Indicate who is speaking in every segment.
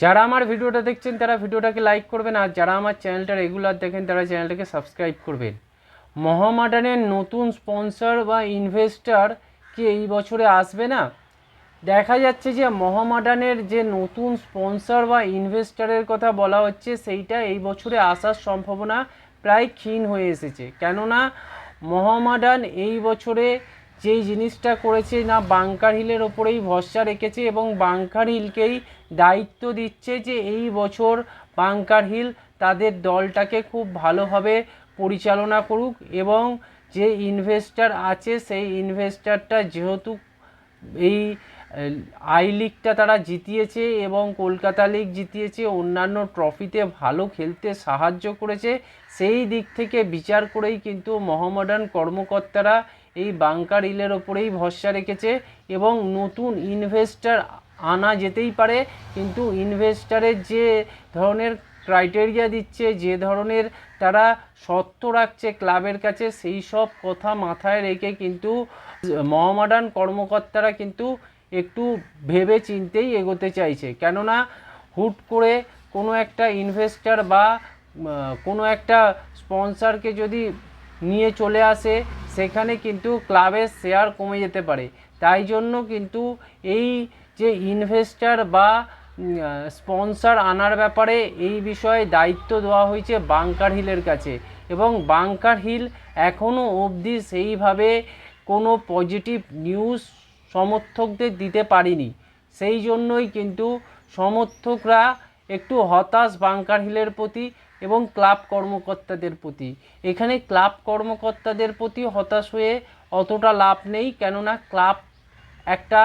Speaker 1: যারা আমার ভিডিওটা দেখছেন, তারা ভিডিওটাকে লাইক করবেন আর যারা আমার চ্যানেলটা রেগুলার দেখেন, তারা চ্যানেলটাকে সাবস্ক্রাইব করবেন। মহামাডানের নতুন স্পন্সর বা ইনভেস্টর কি এই বছরে আসবে না? দেখা যাচ্ছে যে মহামাডানের যে নতুন স্পন্সর বা ইনভেস্টরের কথা বলা হচ্ছে, সেইটা এই বছরে আসার সম্ভাবনা প্রায় ক্ষীণ হয়ে এসেছে। কেননা মহামাডান এই বছরে যেই জিনিসটা করেছে না, বাংকার হিলের ওপরেই ভরসা রেখেছে এবং বাংকার হিলকেই দায়িত্ব দিচ্ছে যে এই বছর বাংকার হিল তাদের দলটাকে খুব ভালোভাবে পরিচালনা করুক এবং যে ইনভেস্টর আছে সেই ইনভেস্টরটা যেহেতু এই আই লিগটা তারা জিতিয়েছে এবং কলকাতা লিগ জিতিয়েছে, অন্যান্য ট্রফিতে ভালো খেলতে সাহায্য করেছে, সেই দিক থেকে বিচার করেই কিন্তু মহামডান কর্মকর্তারা এই বাংকার ইলের ওপরেই ভরসা রেখেছে এবং নতুন ইনভেস্টর আনা যেতেই পারে, কিন্তু ইনভেস্টারের যে ধরনের ক্রাইটেরিয়া দিচ্ছে, যে ধরনের তারা সত্য রাখছে ক্লাবের কাছে, সেই সব কথা মাথায় রেখে কিন্তু মহামাডান কর্মকর্তারা কিন্তু একটু ভেবে চিন্তেই এগোতে চাইছে। কেননা হুট করে কোনো একটা ইনভেস্টর বা কোনো একটা স্পন্সরকে যদি নিয়ে চলে আসে, সেখানে কিন্তু ক্লাবের শেয়ার কমে যেতে পারে। তাই জন্য কিন্তু এই যে ইনভেস্টর বা স্পন্সর আনার ব্যাপারে এই বিষয়ে দায়িত্ব দেওয়া হয়েছে বাংকার হিলের কাছে। এবং বাংকার হিল এখনও অবধি সেইভাবে কোনো পজিটিভ নিউজ সমর্থকদের দিতে পারিনি। সেই জন্যই কিন্তু সমর্থকরা একটু হতাশ বাংকার হিলের প্রতি এবং ক্লাব কর্মকর্তাদের প্রতি। এখানে ক্লাব কর্মকর্তাদের প্রতি হতাশ হয়ে অতটা লাভ নেই, কেননা ক্লাব একটা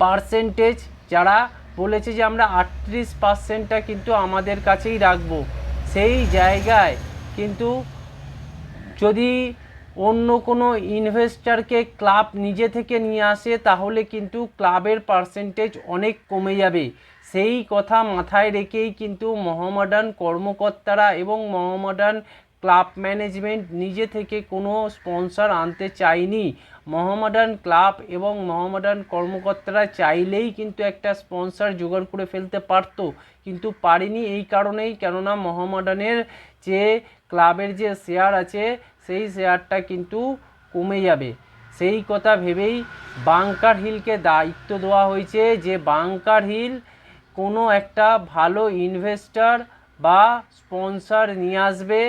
Speaker 1: পার্সেন্টেজ যারা বলেছে যে আমরা আটত্রিশ পার্সেন্টটা কিন্তু আমাদের কাছেই রাখব। সেই জায়গায় কিন্তু যদি অন্য কোনো ইনভেস্টারকে ক্লাব নিজে থেকে নিয়ে আসে, তাহলে কিন্তু ক্লাবের পার্সেন্টেজ অনেক কমে যাবে। সেই কথা মাথায় রেখেই কিন্তু মহমডান কর্মকর্তারা এবং মহামডান ক্লাব ম্যানেজমেন্ট নিজে থেকে কোনো স্পন্সর আনতে চায়নি। মহামডান ক্লাব এবং মহামডান কর্মকর্তারা চাইলেই কিন্তু একটা স্পন্সর জোগাড় করে ফেলতে পারতো, কিন্তু পারেনি এই কারণেই। কেননা মহামডানের যে ক্লাবের যে শেয়ার আছে, সেই শেয়ারটা কিন্তু কমে যাবে। সেই কথা ভেবেই বাংকার হিলকে দায়িত্ব দেওয়া হয়েছে যে বাংকার হিল কোনো একটা ভালো ইনভেস্টর বা স্পন্সর নিয়ে আসবে।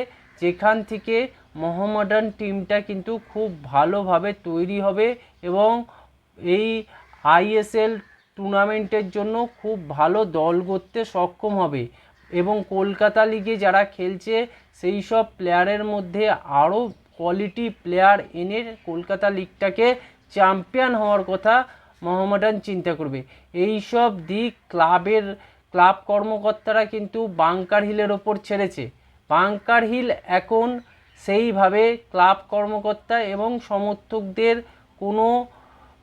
Speaker 1: যেখান থেকে মোহামডান টিমটা কিন্তু খুব ভালোভাবে তৈরি হবে এবং এই আইএসএল টুর্নামেন্টের জন্য খুব ভালো দল করতে সক্ষম হবে। এবং কলকাতা লিগে যারা খেলছে, সেই সব প্লেয়ারের মধ্যে আরও কোয়ালিটি প্লেয়ার এনে কলকাতা লিগটাকে চ্যাম্পিয়ন হওয়ার কথা মোহামডান চিন্তা করবে। এই সব দিক ক্লাবের ক্লাব কর্মকর্তারা কিন্তু বাংকার হিলের ওপর ছেড়েছে। বাংকার হিল এখন সেইভাবে ক্লাব কর্মকর্তা এবং সমর্থকদের কোনো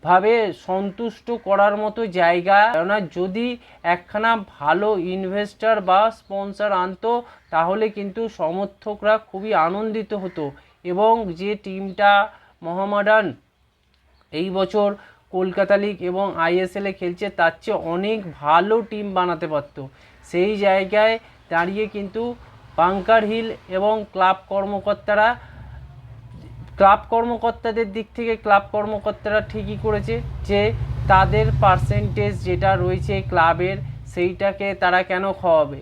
Speaker 1: ভাবে সন্তুষ্ট করার মতো জায়গা কেননা যদি একখানা ভালো ইনভেস্টর বা স্পন্সর আনতো, তাহলে কিন্তু সমর্থকরা খুবই আনন্দিত হতো এবং যে টিমটা মোহামডান এই বছর কলকাতা লিগ এবং আইএসএলে খেলছে, তার চেয়ে অনেক ভালো টিম বানাতে পারতো। সেই জায়গায় দাঁড়িয়ে কিন্তু বাংকার হিল এবং ক্লাব কর্মকর্তারা, ক্লাব কর্মকর্তাদের দিক থেকে ক্লাব কর্মকর্তারা ঠিকই করেছে যে তাদের পার্সেন্টেজ যেটা রয়েছে ক্লাবের সেইটাকে তারা কেন খাওয়াবে।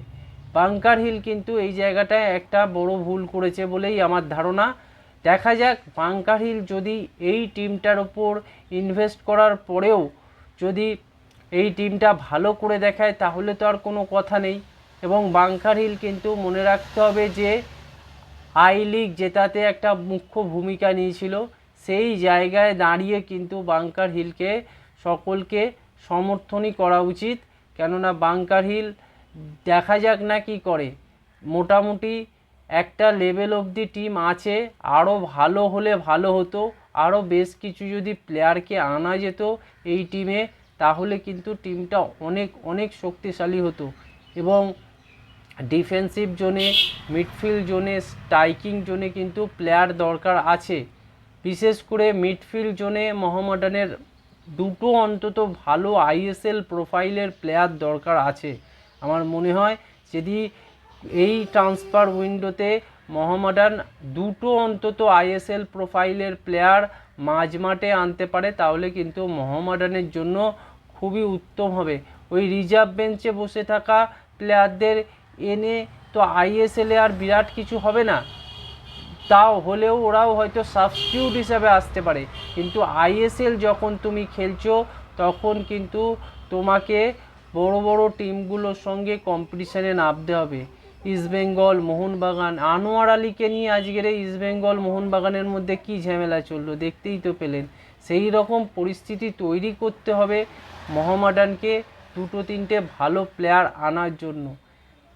Speaker 1: বাংকার হিল কিন্তু এই জায়গাটায় একটা বড় ভুল করেছে বলেই আমার ধারণা। দেখা যাক, বাংকার হিল যদি এই টিমটার ওপর ইনভেস্ট করার পরেও যদি এই টিমটা ভালো করে দেখায়, তাহলে তো আর কোনো কথা নেই। এবং বাংকার হিল কিন্তু মনে রাখতে হবে যে আই লিগ জেতাতে একটা মুখ্য ভূমিকা নিয়েছিল। সেই জায়গায় দাঁড়িয়ে কিন্তু বাংকার হিলকে সকলকে সমর্থনই করা উচিত। কেননা বাংকার হিল দেখা যাক না কি করে। মোটামুটি একটা লেভেল অবধি টিম আছে। আরও ভালো হলে ভালো হতো। আরও বেশ কিছু যদি প্লেয়ারকে আনা যেত এই টিমে তাহলে কিন্তু টিমটা অনেক অনেক শক্তিশালী হতো। এবং ডিফেন্সিভ জোনে মিডফিল্ড জোনে স্ট্রাইকিং জোনে কিন্তু প্লেয়ার দরকার আছে। বিশেষ করে মিডফিল্ড জোনে মোহামডানের দুটো অন্তত ভালো আইএসএল প্রোফাইলের প্লেয়ার দরকার আছে। আমার মনে হয় যদি এই ট্রান্সফার উইন্ডোতে মোহামেডান দুটো অন্তত আইএসএল প্রোফাইলের প্লেয়ার মাঝ মাঠে আনতে পারে, তাহলে কিন্তু মোহামেডানের জন্য খুবই উত্তম হবে। ওই রিজার্ভ বেঞ্চে বসে থাকা প্লেয়ারদের এনে তো আইএসএলে আর বিরাট কিছু হবে না। তাও হলেও ওরাও হয়তো সাবস্টিটিউট হিসাবে আসতে পারে। কিন্তু আইএসএল যখন তুমি খেলছো, তখন কিন্তু তোমাকে বড় বড় টিমগুলোর সঙ্গে কম্পিটিশানে নামতে হবে। ইস্টবেঙ্গল মোহনবাগান, আনোয়ার আলীকে নিয়ে আজকের এই ইস্টবেঙ্গল মোহনবাগানের মধ্যে কী ঝামেলা চলল দেখতেই তো পেলেন। সেই রকম পরিস্থিতি তৈরি করতে হবে মোহামেডানকে দুটো তিনটে ভালো প্লেয়ার আনার জন্য।